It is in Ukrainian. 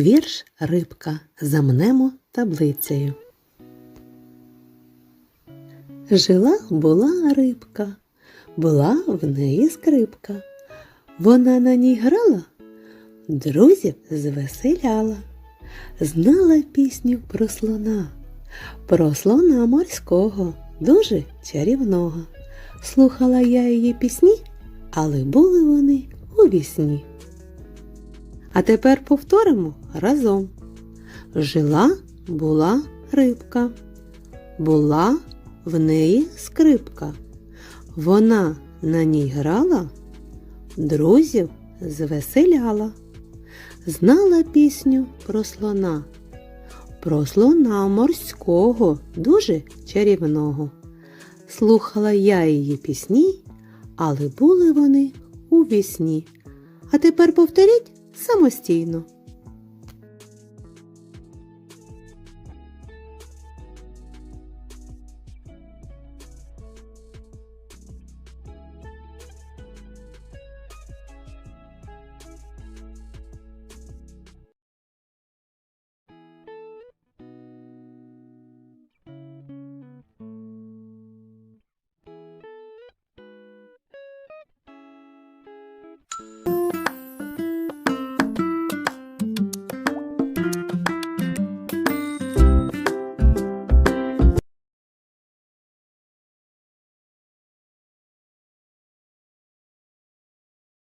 Вірш рибка замнемо таблицею. Жила була рибка, була в неї скрипка. Вона на ній грала, друзів звеселяла, знала пісню про слона, про слона морського, дуже чарівного. Слухала я її пісні, але були вони у вісні. А тепер повторимо разом. Жила була рибка, була в неї скрипка. Вона на ній грала, друзів звеселяла, знала пісню про слона, про слона морського, дуже чарівного. Слухала я її пісні, але були вони у вісні. А тепер повторіть самостійно.